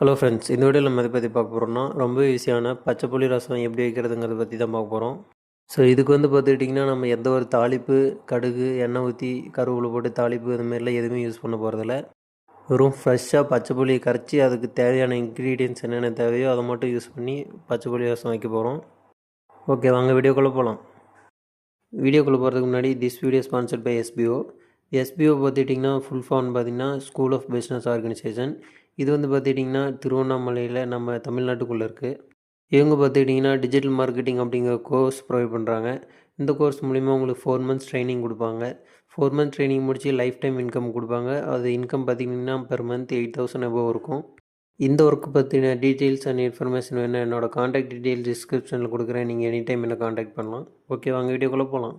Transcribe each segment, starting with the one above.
Hello friends இந்த வீடியோவில் நம்ம இதை பற்றி பார்க்க போகிறோம்னா ரொம்ப ஈஸியான பச்சை புளி ரசம் எப்படி வைக்கிறதுங்கிறத பற்றி தான் பார்க்க போகிறோம் ஸோ இதுக்கு வந்து பார்த்துக்கிட்டிங்கன்னா நம்ம எந்த ஒரு தாளிப்பு கடுகு எண்ணெய் ஊற்றி கருவேப்பிலை போட்டு தாளிப்பு இது மாதிரிலாம் எதுவுமே யூஸ் பண்ண போகிறதில்ல வெறும் ஃப்ரெஷ்ஷாக பச்சை புளியை கரைச்சி அதுக்கு தேவையான இன்க்ரீடியன்ஸ் என்னென்ன தேவையோ அதை மட்டும் யூஸ் பண்ணி பச்சை புளி ரசம் வைக்க போகிறோம் ஓகே வாங்க வீடியோக்குள்ளே போகலாம் வீடியோக்குள்ளே போகிறதுக்கு முன்னாடி this video sponsored by SPO SPO பார்த்துட்டிங்கன்னா ஃபுல் ஃபார்ம் பார்த்திங்கன்னா ஸ்கூல் ஆஃப் பிஸ்னஸ் ஆர்கனைசேஷன் இது வந்து பார்த்துக்கிட்டிங்கன்னா திருவண்ணாமலையில் நம்ம தமிழ்நாட்டுக்குள்ளே இருக்குது இவங்க பார்த்துக்கிட்டிங்கன்னா டிஜிட்டல் மார்க்கெட்டிங் அப்படிங்கிற கோர்ஸ் ப்ரொவைட் பண்ணுறாங்க இந்த கோர்ஸ் மூலிமா உங்களுக்கு ஃபோர் மந்த்ஸ் ட்ரைனிங் கொடுப்பாங்க. ஃபோர் மந்த்ஸ் ட்ரைனிங் முடித்து லைஃப் டைம் இன்கம் கொடுப்பாங்க. அது இன்கம் பார்த்திங்கன்னா per month eight thousand above இருக்கும். இந்த ஒர்க்கு பற்றின டீட்டெயில்ஸ் அண்ட் இன்ஃபர்மேஷன் வேணும் என்னோடய காண்டாக்ட் டீட்டெயில்ஸ் டிஸ்கிரிப்ஷனில் கொடுக்குறேன். நீங்கள் எனி டைம் என்ன காண்டாக்ட் பண்ணலாம். ஓகே வாங்க வீடியோக்குள்ளே போகலாம்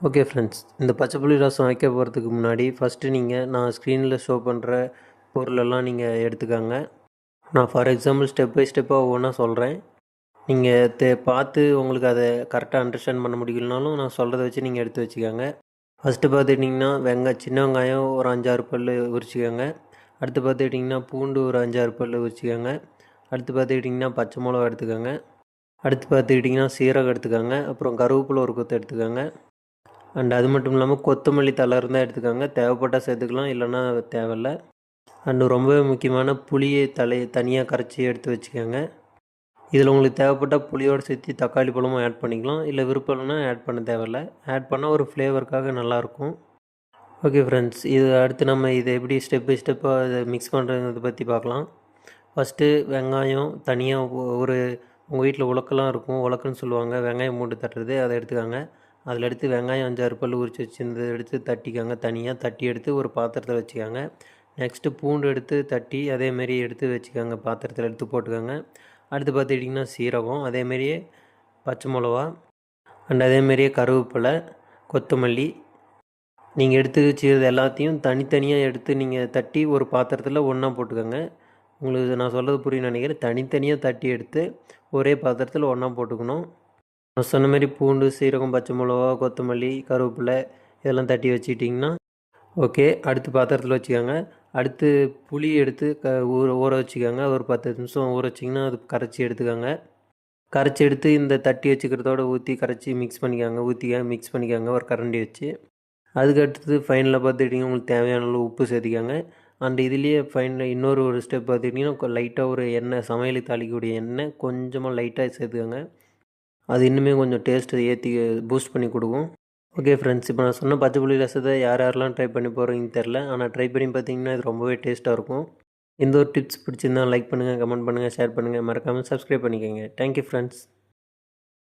ஓகே ஃப்ரெண்ட்ஸ் இந்த பச்சை புளி ரசம் வைக்க போகிறதுக்கு முன்னாடி ஃபஸ்ட்டு நீங்கள் நான் ஸ்க்ரீனில் ஷோ பண்ணுற பொருளெல்லாம் நீங்கள் எடுத்துக்கோங்க. நான் ஃபார் எக்ஸாம்பிள் ஸ்டெப் பை ஸ்டெப்பாக ஒவ்வொன்றா சொல்கிறேன் நீங்கள் தே பார்த்து உங்களுக்கு அதை கரெக்டாக அண்டர்ஸ்டாண்ட் பண்ண முடியலனாலும் நான் சொல்கிறத வச்சு நீங்கள் எடுத்து வச்சுக்கோங்க. ஃபஸ்ட்டு பார்த்துக்கிட்டிங்கன்னா வெங்காயம் சின்ன வெங்காயம் ஒரு அஞ்சாறு பல் உரிச்சிக்கோங்க. அடுத்து பார்த்துக்கிட்டிங்கன்னா பூண்டு ஒரு அஞ்சாறு பல் உரிச்சிக்கோங்க. அடுத்து பார்த்துக்கிட்டிங்கன்னா பச்சை மிளகா எடுத்துக்கோங்க. அடுத்து பார்த்துக்கிட்டிங்கன்னா சீரகம் எடுத்துக்கோங்க. அப்புறம் கருவேப்பிலை ஒரு கொத்து எடுத்துக்கோங்க. அண்ட் அது மட்டும் இல்லாமல் கொத்தமல்லி தலை இருந்தால் எடுத்துக்கோங்க. தேவைப்பட்டால் சேர்த்துக்கலாம் இல்லைன்னா தேவையில்ல. அண்டு ரொம்பவே முக்கியமான புளியை தலை தனியாக கரைச்சி எடுத்து வச்சுக்கோங்க. இதில் உங்களுக்கு தேவைப்பட்டால் புளியோடு சேர்த்து தக்காளி பழமும் ஆட் பண்ணிக்கலாம். இல்லை விருப்பம் இல்லைன்னா ஆட் பண்ண தேவையில்ல. ஆட் பண்ணால் ஒரு ஃப்ளேவருக்காக நல்லாயிருக்கும். ஓகே ஃப்ரெண்ட்ஸ் இது அடுத்து நம்ம இதை எப்படி ஸ்டெப் பை ஸ்டெப்பாக இதை மிக்ஸ் பண்ணுறதை பற்றி பார்க்கலாம். ஃபஸ்ட்டு வெங்காயம் தனியாக ஒரு உங்கள் வீட்டில் உலக்கெல்லாம் இருக்கும். உலக்குன்னு சொல்லுவாங்க. வெங்காயம் மூட்டு தட்டுறது அதை எடுத்துக்காங்க. அதில் எடுத்து வெங்காயம் அஞ்சாறு பல் உரிச்சு வச்சுருந்தது எடுத்து தட்டிக்கோங்க. தனியாக தட்டி எடுத்து ஒரு பாத்திரத்தில் வச்சுக்கோங்க. நெக்ஸ்ட்டு பூண்டு எடுத்து தட்டி அதேமாரி எடுத்து வச்சுக்கோங்க. பாத்திரத்தில் எடுத்து போட்டுக்கோங்க. அடுத்து பார்த்துக்கிட்டிங்கன்னா சீரகம் அதேமாரியே பச்சை மிளவா அண்ட் அதேமாரியே கருவேப்பிலை கொத்தமல்லி. நீங்கள் எடுத்து வச்சுக்கிறது எல்லாத்தையும் தனித்தனியாக எடுத்து நீங்கள் தட்டி ஒரு பாத்திரத்தில் ஒன்றா போட்டுக்கோங்க. உங்களுக்கு நான் சொல்கிறது புரியும் நினைக்கிறேன். தனித்தனியாக தட்டி எடுத்து ஒரே பாத்திரத்தில் ஒன்றா போட்டுக்கணும். நான் சொன்ன மாதிரி பூண்டு சீரகம் பச்சை மிளகா கொத்தமல்லி கருவேப்பிலை இதெல்லாம் தட்டி வச்சுக்கிட்டிங்கன்னா ஓகே. அடுத்து பாத்திரத்தில் வச்சுக்கோங்க. அடுத்து புளி எடுத்து க ஊற ஊற வச்சுக்கோங்க. ஒரு பத்து நிமிஷம் ஊற வச்சிங்கன்னா அது கரைச்சி எடுத்துக்கோங்க. கரைச்சி எடுத்து இந்த தட்டி வச்சுக்கிறதோட ஊற்றி கரைச்சி மிக்ஸ் பண்ணிக்கோங்க. ஊற்றிக்க மிக்ஸ் பண்ணிக்கோங்க. ஒரு கரண்டி வச்சு. அதுக்கு அடுத்தது ஃபைனலில் பார்த்துக்கிட்டிங்கன்னா உங்களுக்கு தேவையான அளவு உப்பு சேர்த்திக்கோங்க. அண்ட் இதுலேயே ஃபைனல் இன்னொரு ஒரு ஸ்டெப் பார்த்துக்கிட்டிங்கன்னா லைட்டாக ஒரு எண்ணெய் சமையலுக்கு தாளிக்கக்கூடிய எண்ணெய் கொஞ்சமாக லைட்டாக சேர்த்துக்கோங்க. அது இன்னுமே கொஞ்சம் டேஸ்ட்டு ஏற்றி பூஸ்ட் பண்ணி கொடுக்கும். ஓகே ஃப்ரெண்ட்ஸ் இப்போ நான் சொன்ன பத்து புளி ரசத்தை யார் யாரெல்லாம் ட்ரை பண்ணி போகிறீங்கன்னு தெரில ஆனால் ட்ரை பண்ணி பார்த்தீங்கன்னா இது ரொம்பவே டேஸ்ட்டாக இருக்கும். இந்த ஒரு டிப்ஸ் பிடிச்சிருந்தா லைக் பண்ணுங்கள் கமெண்ட் பண்ணுங்கள் ஷேர் பண்ணுங்கள் மறக்காமல் சப்ஸ்கிரைப் பண்ணிக்கோங்க. Thank you friends